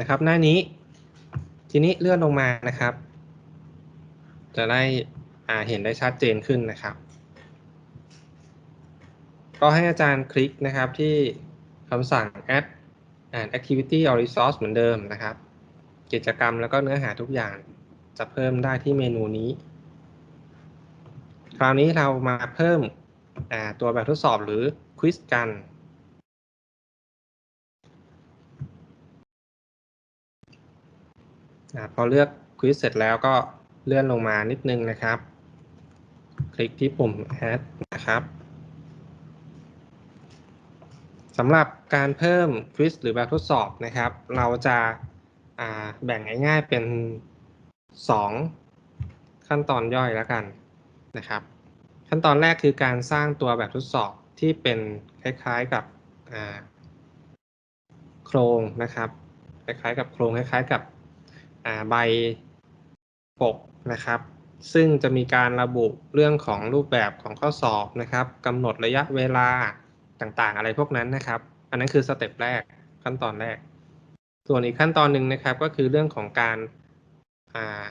นะครับ หน้านี้ ทีนี้เลื่อนลงมานะครับ จะได้อ่าเห็นได้ชัดเจนขึ้นนะครับ ก็ให้อาจารย์คลิกนะครับที่คำสั่ง add and activity or resource เหมือนเดิมนะครับ กิจกรรมแล้วก็เนื้อหาทุกอย่างจะเพิ่มได้ที่เมนูนี้ คราวนี้เรามาเพิ่มตัวแบบทดสอบหรือควิสกัน อ่าพอเลือกควิสเสร็จแล้วก็เลื่อนลงมานิดนึงนะครับ คลิกที่ปุ่ม add นะครับสำหรับการเพิ่มควิสหรือแบบทดสอบนะครับ เราจะาแบ่งง่ายๆเป็น 2 ขั้นตอนย่อยแล้วกันนะครับ ขั้นตอนแรกคือการสร้างตัวแบบทดสอบที่เป็นคล้ายๆกับโครงนะครับ คล้ายๆกับโครงคล้ายๆกับ ใบปกนะครับ ซึ่งจะมีการระบุเรื่องของรูปแบบของข้อสอบนะครับกำหนดระยะเวลาต่างๆ อะไรพวกนั้นนะครับ อันนั้นคือสเต็ปแรกขั้นตอนแรก ส่วนอีกขั้นตอนหนึ่งนะครับ ก็คือเรื่องของการา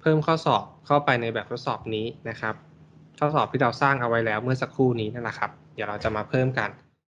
เพิ่มข้อสอบเข้าไปในแบบทดสอบนี้นะครับ ข้อสอบที่เราสร้างเอาไว้แล้วเมื่อสักครู่นี้นั่นแหละครับ เดี๋ยวเราจะมาเพิ่มกัน